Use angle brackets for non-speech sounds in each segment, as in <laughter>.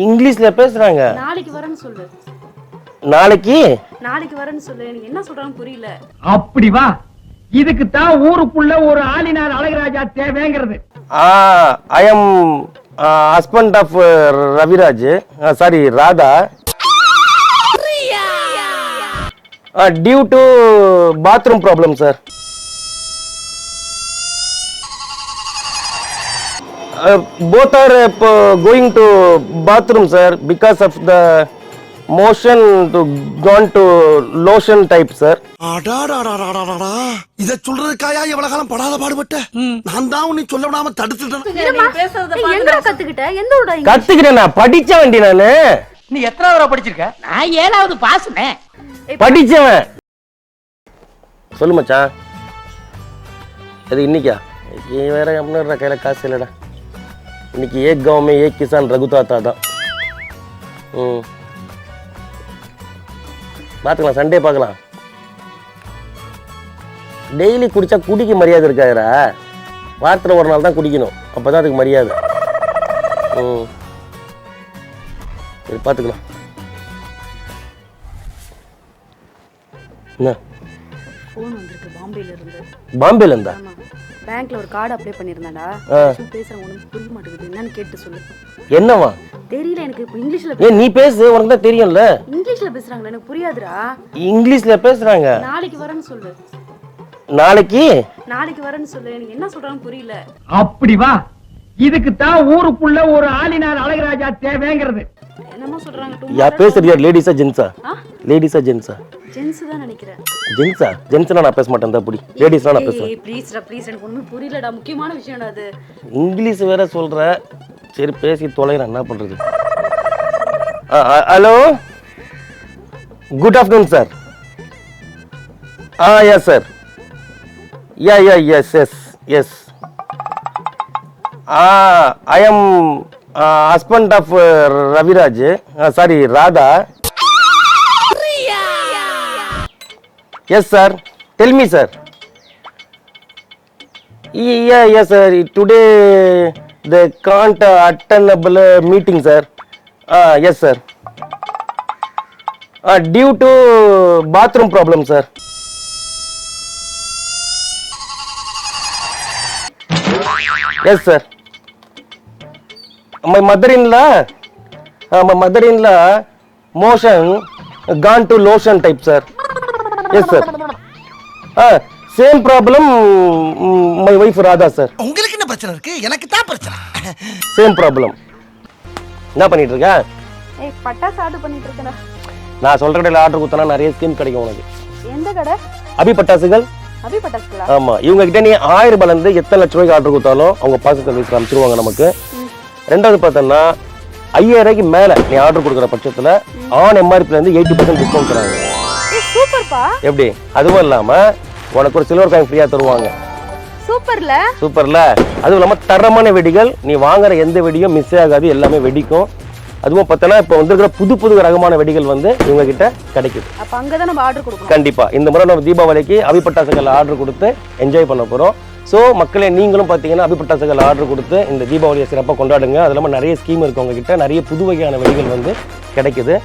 இங்கிலீஷ்ல பேசுறாங்க. நாளைக்கு வரேன்னு சொல்லு. நாளைக்கு? நாளைக்கு வரேன்னு சொல்லு. எனக்கு என்ன சொல்றான்னு புரியல. அப்படி வா. இதுக்கு தான் ஊருக்குள்ள ஒரு ஆளினார் Alagaraja தேவைங்கிறது. I am husband of Raviraj. Sorry Radha. Due to bathroom problem sir both are going to bathroom sir because of the motion to con to lotion type sir. இத சொல்றதுக்காயா எவ்வளவு காலம் படாத பாடுபட்ட? நான் தான் உன்னை சொல்ல விடாம தடுத்துட்டேன். கத்துக்கிட்ட? எந்த? கத்துக்கிறேன் நான் படிச்ச வண்டி நானு. நீ எத்தனாவது படிச்சிருக்க? நான் ஏழாவது பாஸ்னே படிச்சவன். சொல்லு மச்சான். அது இன்னைக்கா? இன்னைக்கு வேற எம்னா கையில காசு இல்லைடா. இன்னைக்கு ஏக் கவுமே ஏக் கிசான் ரகு தாத்தா தான். ம். பார்த்துக்கலாம் சண்டே பார்க்கலாம். டெய்லி குடிச்சா குடிக்கு மரியாதை இருக்காதுடா. வாரத்தில் ஒரு நாள் தான் குடிக்கணும். அப்போ தான் அதுக்கு மரியாதை. ம். சரி பார்த்துக்கலாம். என்ன? பாம்பேல இருந்து. பேங்க்ல ஒரு கார்டு அப்ளை பண்ணிருந்தேன்டா ஆ. பேசுறேன் உனக்கு புரிய மாட்டேங்குது. என்னன்னு கேட்டு சொல்லு. என்னவா? தெரியல எனக்கு இப்ப இங்கிலீஷ்ல ஏ நீ பேசு உனக்கு தான் தெரியும்ல. இங்கிலீஷ்ல பேசுறாங்களா எனக்கு புரியாதுடா. இங்கிலீஷ்ல பேசுறாங்க. நாளைக்கு வரேன்னு சொல்லு. நாளைக்கு? நாளைக்கு வரேன்னு சொல்லு. எனக்கு என்ன சொல்றான்னு புரியல. அப்படி வா. இதுக்கு தான் ஊருக்குள்ள ஒரு ஆளினார் அழகராஜா தேவைங்கிறது. என்னமோ சொல்றாங்க யா பேசுறது யார் லேடிஸா ஜென்ஸா ஆ? லேடிஸா ஜென்ஸா ஜென்ஸ் தான் நினைக்கிறேன். ஜென்ஸா ஜென்ஸ்னா நான் பேச மாட்டேன் தான் புடி நான் பேசுவேன். ஏய் ப்ளீஸ்டா ப்ளீஸ் எனக்கு ஒண்ணுமே புரியலடா. முக்கியமான விஷயம்டா அது? இங்கிலீஷ் வேற சொல்ற. சரி பேசி தொலைறேன். என்ன பண்றது? Hello good afternoon sir ah yes sir yeah yeah yes yes yes ah I am husband of Raviraj. Sorry Radha. Yes sir tell me sir Yeah, yes, sir. Today they can't uh, attendable uh, meeting, sir. Uh, yes, sir. Uh, due to bathroom problem, sir. Yes, sir. My mother-in-law, uh, my mother-in-law, motion gone to lotion type, sir. Sir. Uh, same problem, mm, my wife Radha, sir. உங்களுக்கு என்ன பிரச்சனை இருக்கு? எனக்கு தான் பிரச்சனை. Same problem என்ன பண்ணிட்டு இருக்க? ஏய் பட்டாசு ஆர்டர் பண்ணிட்டு இருக்கேன்டா நான் சொல்ற கடையில் ஆர்டர் கொடுத்தனா நிறைய ஸ்கீம் கிடைக்கும் உனக்கு. எந்த கடை? அபி பட்டாசுகள்? அபி பட்டாசுகளா? ஆமா. இவங்க கிட்ட நீ ஆயிரம் ரூபாயில இருந்து எத்தனை லட்ச ரூபாய்க்கு ஆர்டர் கொடுத்தாலும் அவங்க பார்சல் சர்வீஸ் அமைச்சிருவாங்க நமக்கு. ரெண்டாவது பார்த்தோம்னா ஐயாயிரம் ரூபாய்க்கு மேல நீ ஆர்டர் கொடுக்குற பட்சத்துல ஆன் எம்ஆர்பில இருந்து எயிட்டி பர்சன்ட் டிஸ்கவுண்ட் தராங்க. எப்படி? அதுவும் இல்லாம உனக்கு ஒரு சில்வர் காயின் ஃப்ரீயா தருவாங்க. சூப்பர்ல. சூப்பர்ல. அதுவும் இல்லாம தரமான வெடிகள் நீ வாங்குற எந்த வெடியும் மிஸ் ஆகாது எல்லாமே வெடிக்கும். அதுவும் பார்த்தோன்னா இப்போ வந்திருக்கிற புது புது ரகமான வெடிகள் வந்து இவங்க கிட்ட கிடைக்குது. அப்ப அங்கதான் நம்ம ஆர்டர் கொடுக்கணும். கண்டிப்பா. இந்த முறை நம்ம தீபாவளிக்கு அபிப்பட்டாசுகள் ஆர்டர் கொடுத்து என்ஜாய் பண்ண போறோம். ஸோ மக்களே நீங்களும் பார்த்தீங்கன்னா அபிப்பட்டாசுகள் ஆர்டர் கொடுத்து இந்த தீபாவளியை சிறப்பாக கொண்டாடுங்க. அது இல்லாமல் நிறைய ஸ்கீம் இருக்கு உங்ககிட்ட. நிறைய புது வகையான வெடிகள் வந்து கிடைக்குது.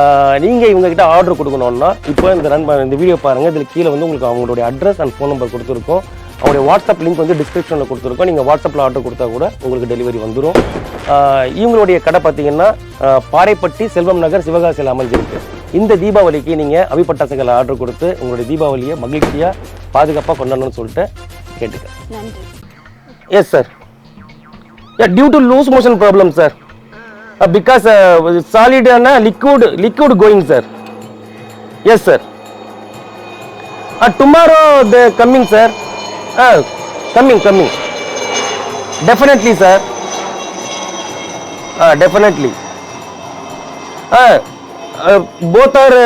ஆஹ் நீங்க இவங்க கிட்ட ஆர்டர் கொடுக்கணும்னா இப்போ இந்த ரன் இந்த வீடியோ பாருங்க. இதில் கீழே வந்து உங்களுக்கு அவங்களுடைய அட்ரஸ் அண்ட் ஃபோன் நம்பர் கொடுத்துருக்கோம். அவங்களுடைய வாட்ஸ்அப் லிங்க் வந்து டிஸ்கிரிப்ஷனில் கொடுத்துருக்கோம். நீங்கள் வாட்ஸ்அப்பில் ஆர்டர் கொடுத்தா கூட உங்களுக்கு டெலிவரி வந்துடும் இவங்களுடைய கடை பார்த்தீங்கன்னா பாறைப்பட்டி செல்வம் நகர் சிவகாசியில் அமைஞ்சிருக்கு. இந்த தீபாவளிக்கு நீங்கள் அபிப்பட்டாசுகள் ஆர்டர் கொடுத்து உங்களுடைய தீபாவளியை மகிழ்ச்சியாக பாதுகாப்பாக கொண்டாடணும்னு சொல்லிட்டு கேட்டுக்க. Yes sir due to loose motion problem sir because சாலிடான liquid liquid going sir yes sir tomorrow the coming sir ah coming coming definitely sir ah definitely ah both are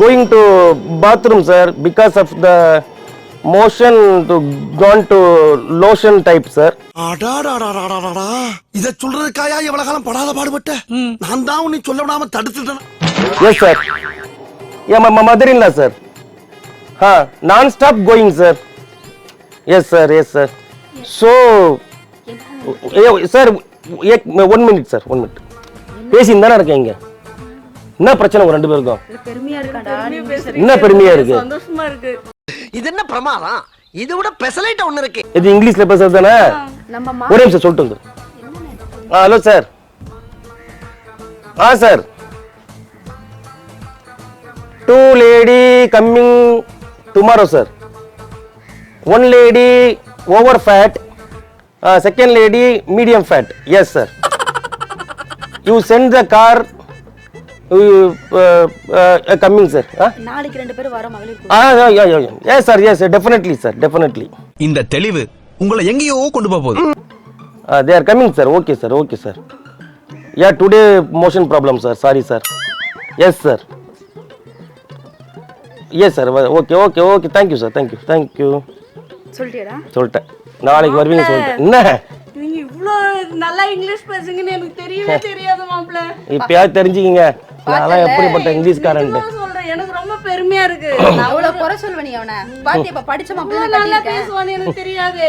going to bathroom sir because of the motion to con to lotion type sir. இத சொல்றதுக்காயா எவ்வளவு காலம் படாத பாடுபட்ட நான் தான் உன்னை சொல்ல விடாம தடுத்துட்டேன். Yeah, my, my mother-in-law, sir. Huh, non-stop going, sir. Yes, sir. Yes, sir. So, yeah, sir, एक- one minute, sir. One minute. பேசின்னு தானே இருக்கேன் இங்க என்ன பிரச்சனை ரெண்டு பேருக்கும் என்ன பெருமையா இருக்கு சந்தோஷமா இருக்கு இது என்ன பிரமாதம்? இதை விட பெசலைட் ஒண்ணு இருக்கு. இது இங்கிலீஷ்ல பேசுறது தானே? ஒரே நிமிஷம் சொல்லிட்டு வந்து. Hello sir. Ah sir. Two lady coming tomorrow sir one lady over fat second lady medium fat yes sir you sent the car coming sir ah? நாளைக்கு ரெண்டு பேரும் வர மகளிர் ஆ yes sir yes definitely sir definitely இந்த தெளிவு உங்களை எங்கேயோ கொண்டு போக போகுது. They are coming sir okay sir okay sir yeah today motion problem sir sorry sir yes sir yes sir okay okay okay thank you sir thank you thank you சொல்லிட்டியாடா சொல்லிட்டேன். நாளைக்கு வருவீங்க சொல்லிட்டேன். என்ன? நீங்க இவ்ளோ நல்லா இங்கிலீஷ் பேசுங்கன்னு எனக்கு தெரியவே <laughs> தெரியாது மாப்பிள்ள இப்பயாவது தெரிஞ்சுக்கிங்க. நான்லாம் எப்படிப்பட்ட இங்கிலீஷ்காரன்ட்டு. நான் சொல்றேன். எனக்கு ரொம்ப பெருமையா இருக்கு. <laughs> நான் அவ்வளவு குறை சொல்லுவ நீ அவனை. பாத்தி இப்ப படிச்ச மாப்பிள்ளை நல்லா பேசுவான்னு எனக்கு தெரியாது.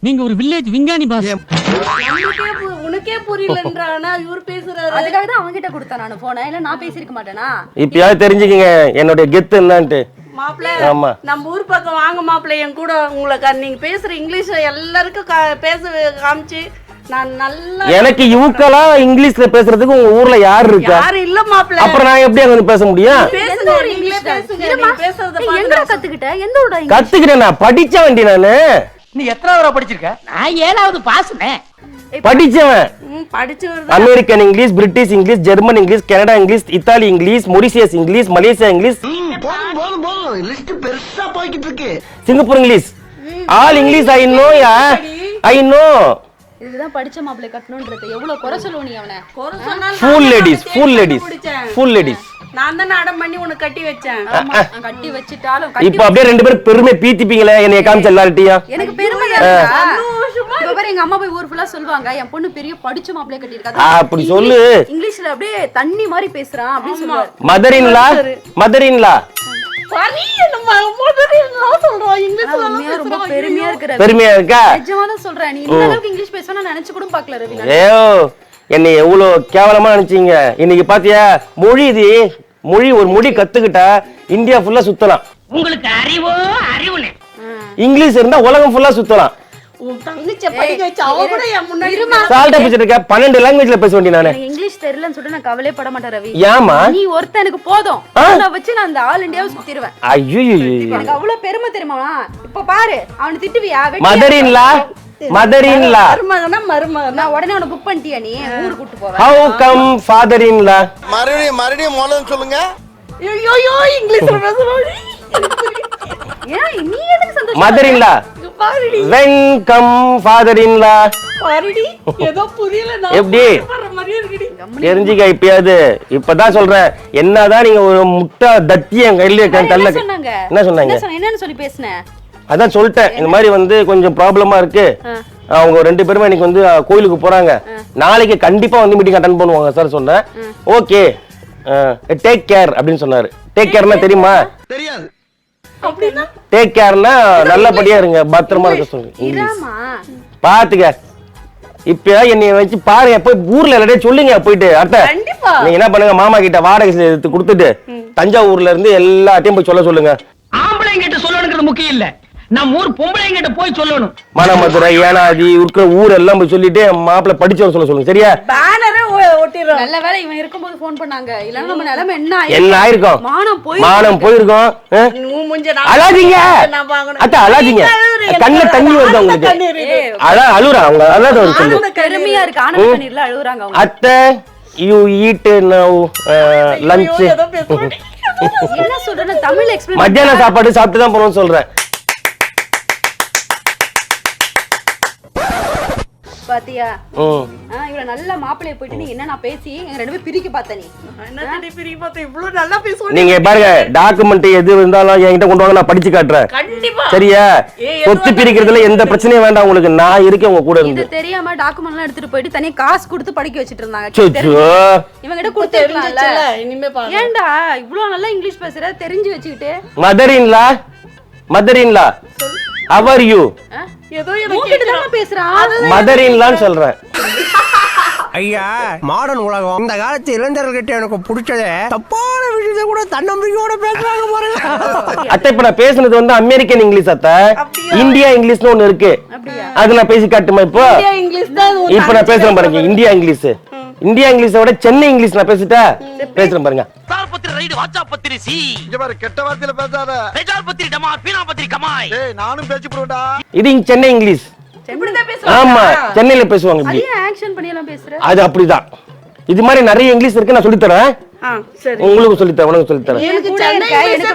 நீங்க ஒரு வில்லேஜ் விஞ்ஞானி பாஸ் உனக்கே பு- உனக்கே புரியலன்றானா <laughs> இவர் பேசுறாரு. அதுக்காக தான் அவன்கிட்ட கொடுத்தேன் நான் போனேன் இல்ல நான் பேசியிருக்க மாட்டேனா? இப்பயாவது தெரிஞ்சுக்கிங்க. என்னுடைய கெத்து என்னன்ட்டு. மாப்பிள்ள நம்ம ஊர் பக்கம் வாங்க மாப்பிள்ள. என் கூட உங்களை நீங்க பேசுற இங்கிலீஷ் எல்லாருக்கும் க- பேச காமிச்சு நான் நல்லா எனக்கு இவுக்கலா இங்கிலீஷ்ல பேசுறதுக்கு உங்க ஊர்ல யார் இருக்கா? யாரும் இல்ல மாப்பிள்ள. அப்புறம் நான் எப்படி அங்க வந்து பேச முடியும்? பேசுங்க நீங்களே பேசுங்க நீங்க பேசுறத ஏய், பார்த்து எங்கடா கத்துக்கிட்ட? எந்த ஊடா இங்க கத்துக்கிட்டேன் நான் படிச்ச வண்டி நானு. நீ எத்தனாவது படிச்சிருக்க? நான் ஏழாவது பாஸ்னே படிச்சவன். American English British English German English Canada English Italy English Mauritius English Malaysia English. Singapore English. All English I know yeah I know இதுதான் படிச்ச மாப்பிள்ளை கட்டணும்ன்றது. எவ்வளவு குறை சொல்லுவ நீ அவனை? குறை சொன்னாலும் full ladies full ladies. Full ladies நான் தான் அடம் பண்ணி உனக்கு கட்டி வச்சேன். நான் கட்டி வச்சிட்டாலும் கட்டி இப்போ அப்படியே ரெண்டு பேரும் பெருமை பீத்திப்பீங்களே என்னைய காமிச்ச எல்லார்ட்டையும் எனக்கு பெருமை எங்க அம்மா போய் ஊர் ஃபுல்லா சொல்லுவாங்க. என் பொண்ணு பெரிய படிச்ச மாப்பிள்ளை கட்டியிருக்கா. அப்படி சொல்லு. இங்கிலீஷ்ல அப்படியே தண்ணி மாதிரி பேசுறான் அப்படின்னு சொல்லுவாரு. மதர் இன்லா பெருமையா இருக்கா? சொல்றேன் நீ இந்த அளவுக்கு இங்கிலீஷ் பேசணும் நினைச்சு கூட பாக்கல ரவி. நான். ஏயோ என்னை எவ்வளோ கேவலமா நினைச்சீங்க. இன்னைக்கு பாத்தியா மொழி இது. மொழி ஒரு மொழி கத்துக்கிட்டா இந்தியா ஃபுல்லா சுத்தலாம். உங்களுக்கு அறிவோ அறிவுனே. இங்கிலீஷ் இருந்தா உலகம் ஃபுல்லா சுத்தலாம். உன் தங்கச்சிய படிக்க வச்சு அவ கூட என் முன்னாடி சால்ட்டா பேசிட்டு இருக்க. பன்னெண்டு லாங்குவேஜ்ல பேச வேண்டிய நானு. தெரியலன்னு சொல்லிட்டு நான் கவலையே பட மாட்டேன் ரவி. ஏமா நீ ஒருத்தன் எனக்கு போதும்? நான் வச்சு நான் அந்த ஆல் இந்தியாவை சுத்திடுவேன். ஐயோ எனக்கு அவ்வளவு பெருமை தெரியுமா? இப்ப பாரு அவனை திட்டுவியா? வெட்டியா? Mother in law mother in law மருமகனா மருமகனா? நான் உடனே அவனை புக் பண்ணிட்டியா நீ? ஊருக்கு கூட்டு போவேன் ஹவு கம் ஃபாதர் இன்லா மறுபடியும் மறுபடியும் மூலம் சொல்லுங்க. ஐயோ இங்கிலீஷ்ல பேசுறோம் <laughs> ஏன் நீ எதுக்கு சந்தோஷம் மதர் இன்லா பாருடி. வென் கம் ஃபாதர் இன்லா பாருடி ஏதோ புரியல நான் எப்படி? தெரிஞ்சுக்க இப்பயாவது. இப்பதான் சொல்றேன். என்னதான் நீங்க ஒரு முட்டை தத்தி என் கையில தள்ள சொன்னாங்க? என்ன சொன்னாங்க? என்ன சொன்ன என்னன்னு சொல்லி பேசுனேன் அதான் சொல்லிட்டேன். இந்த மாதிரி வந்து கொஞ்சம் ப்ராப்ளமா இருக்கு. அவங்க ரெண்டு பேருமே இன்னைக்கு வந்து கோயிலுக்கு போறாங்க. நாளைக்கு கண்டிப்பா வந்து மீட்டிங் அட்டன் பண்ணுவாங்க சார் சொன்னேன். ஓகே டேக் கேர் அப்படின்னு சொன்னாரு. டேக் கேர்னா தெரியுமா? தெரியாது. டேக் கேர்னா நல்லபடியா இருங்க பத்திரமா இருக்க சொல்லுங்க பாத்துக்க. இப்ப என்னைய வச்சு பாருங்க போய் ஊர்ல எல்லாரையும் சொல்லுங்க போயிட்டு. கண்டிப்பா. நீங்க என்ன பண்ணுங்க மாமா கிட்ட வாடகை எடுத்து கொடுத்துட்டு தஞ்சாவூர்ல இருந்து எல்லாத்தையும் போய் சொல்ல சொல்லுங்க. ஆம்பளைங்கிட்ட சொல்லணுங்கிறது முக்கியம் இல்ல. நம்ம ஊர் பொம்பளைங்கிட்ட போய் சொல்லணும். மணமதுரை ஏனாதி இருக்கிற ஊர் எல்லாம் போய் சொல்லிட்டு மாப்பிள்ள படிச்சவங்க சொல்ல சொல்லுங்க சரியா? பேனரே ஒட்டிடுறோம். நல்ல வேளை இவன் இருக்கும்போது ஃபோன் பண்ணாங்க. இல்லன்னா நம்ம நிலைமை என்ன ஆயிருக்கும்? என்ன ஆயிருக்கும்? மானம் போய் மானம் போயிருக்கும் அழாதீங்க. நான் வாங்கணும். அத்தா அழாதீங்க. கண்ணுல தண்ணி வருது உங்களுக்கு. அழ அழுறா அவங்க அழாத ஒரு சொல்லு. பெருமையா இருக்கு ஆனந்த கண்ணீர்ல அழுகுறாங்க அவங்க. அத்தை யூ ஈட் நவ் லஞ்ச் ஐயோ, ஏதோ பேசுறோம். என்ன சொல்றேன்னு தமிழ் எக்ஸ்பிளைன் மத்தியான சாப்பாடு சாப்பிட்டு தான் போகணும்னு சொல்றேன். பாத்தியா? இவ்வளவு நல்ல மாப்பிள்ளைய போயிட்டு நீ என்ன நான் பேசி எங்க ரெண்டு பேரும் பிரிக்க பார்த்த நீ. பிரிக்க பார்த்தா இவ்வளவு நல்லா பேசுவோம் நீங்க பாருங்க டாக்குமெண்ட் எது இருந்தாலும் என்கிட்ட கொண்டு வாங்க நான் படிச்சு காட்டுறேன். கண்டிப்பா. சரியா? சொத்து பிரிக்கிறதுல எந்த பிரச்சனையும் வேண்டாம் உங்களுக்கு. நான் இருக்கேன் உங்க கூட இது இருந்து தெரியாம டாக்குமெண்ட் எல்லாம் எடுத்துட்டு போயிட்டு தனியா காசு கொடுத்து படிக்க வச்சிட்டு இருந்தாங்க. இவங்க கிட்ட கொடுத்துருக்கலாம்ல இனிமே பாரு. ஏன்டா இவ்வளவு நல்லா இங்கிலீஷ் பேசுற? தெரிஞ்சு வச்சுக்கிட்டு. Mother in-law mother in-law how are you? ஏதோ எனக்கு மதர் இன்லான்னு சொல்றேன். ஐயா மாடர்ன் உலகம். இந்த காலத்து இளைஞர்கிட்ட எனக்கு பிடிச்சதே தப்பான விஷயத்தை கூட தன்னம்பிக்கையோட பேசுறாங்க பாருங்க. <laughs> அத்தை இப்ப நான் பேசுனது வந்து அமெரிக்கன் இங்கிலீஷ் அத்தை? இந்தியா இங்கிலீஷ்னு ஒண்ணு இருக்கு. அப்படியா? அது நான் பேசி காட்டுமா இப்போ? இப்ப நான் பேசுறேன் பாருங்க இந்தியா இங்கிலீஷ். இந்தியா இங்கிலீஷை விட சென்னை இங்கிலீஷ் நான் பேசிட்டா பேசுறேன் பாருங்க. பத்திரி ரைடு வாட்சா பத்திரி சி. இங்க பாரு கெட்ட வார்த்தையில பேசாத. பத்திரி டமார் பீனா பத்திரி கமாய் நானும் இது இங்க சென்னை இங்கிலீஷ். ஆமா பேசுவாங்க. சென்னையில பேசுவாங்க இப்படி. அதையும் ஆக்ஷன் பண்ணி எல்லாம் பேசுற? அது அப்படிதான். இது மாதிரி நிறைய இங்கிலீஷ் இருக்கு நான் சரி. உங்களுக்கு சொல்லித்தரேன் உனக்கு எனக்கு சென்னை எனக்கு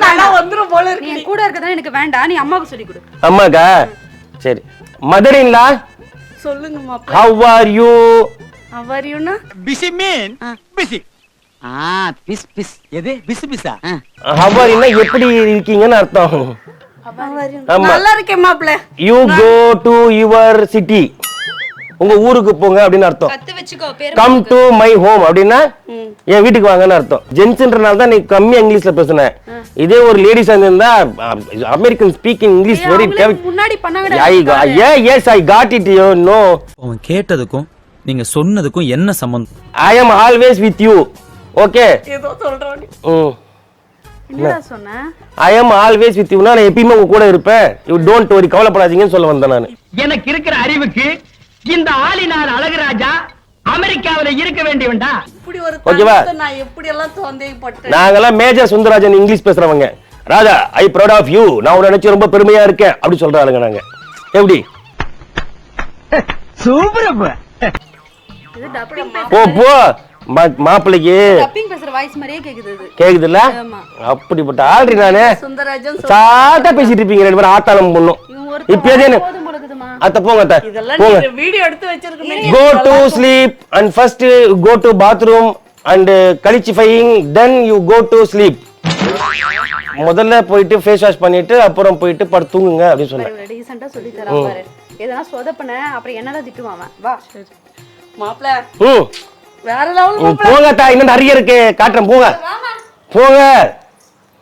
போல இருக்கு. கூட எனக்கு வேண்டாம். நீ அம்மாவுக்கு சொல்லி கொடு. அம்மாக்கா? சரி. மதர் இன்லா சொல்லுங்க மாப்பிள how are you அவரியும்னா busy mean busy ah biz biz. எது? பிசு பிசா? ஹவ் ஆர் யூனா எப்படி இருக்கீங்கன்னு அர்த்தம். நல்லா இருக்கேன் மாப்பிள you go to your city உங்க ஊருக்கு போங்க அப்படின்னு அர்த்தம். கத்து வச்சுக்கோ பேர் கம் டு மை ஹோம் அப்படின்னா என் வீட்டுக்கு வாங்கன்னு அர்த்தம். ஜென்ஸ்ன்றனால தான் நீ கம்மியா இங்கிலீஷ்ல பேசுன. இதே ஒரு லேடிஸ் இருந்தா அமெரிக்கன் ஸ்பீக்கிங் இங்கிலீஷ் வெரி முன்னாடி பண்ணாங்கடா I A S I got it you know அவன் கேட்டதுக்கும் நீங்க சொன்னதுக்கும் என்ன சம்பந்தம்? I am always with you okay ஏதோ சொல்றோம். நீ. ம் என்னடா சொன்ன? ஐ அம் ஆல்வேஸ் வித் யூனா நான் எப்பயுமே உங்க கூட இருப்பேன். யூ டோன்ட் வரி கவலைப்படாதீங்கன்னு சொல்ல வந்தேன் நான். எனக்கு இருக்கிற அறிவுக்கு இந்த ஆளினார் அழகுராஜா அமெரிக்காவில இருக்க வேண்டியவன்டா? இப்படி ஒரு ஓகேவா? நான் எப்படி எல்லாம் சந்தேகப்பட்டேன் நாங்கெல்லாம் மேஜர் சுந்தரராஜன் இங்கிலீஷ் பேசுறவங்க. Raja I proud of you நான் உன்னை நினைச்சு ரொம்ப பெருமையா இருக்கேன். அப்படி சொல்றாங்க நாங்க. எப்படி? சூப்பர் போ போ. மா- மாப்பிள்ளைக்கு டப்பிங் பேசுற வாய்ஸ் மாதிரியே கேக்குது இது. கேக்குதுல்ல? ஆமா. அப்படிப்பட்ட ஆல்ரெடி நானு. சாட்டா பேசிட்டு இருப்பீங்க ரெண்டு பேரும் ஆத்தாளம் பொண்ணும். இருக்குதுமா அத்த போங்க அத்த. போங்க. நீங்க வீடியோ எடுத்து வச்சிருக்கீங்க go to sleep and first go to bathroom and கழிச்சிஃபையிங் then you go to sleep முதல்ல போயிட்டு ஃபேஸ் வாஷ் பண்ணிட்டு அப்புறம் போயிட்டு தூங்குங்க அப்படின்னு சொன்னேன். டீசெண்டா சொல்லி தரான் பாரு. எதனா சொதப்பன அப்புறம் என்னதான் திட்டுவான் அவன். வா. மாப்பிள. ம் வேற லெவல் போங்க இன்னும் நிறைய இருக்கு. காட்டுறேன் போங்க போங்க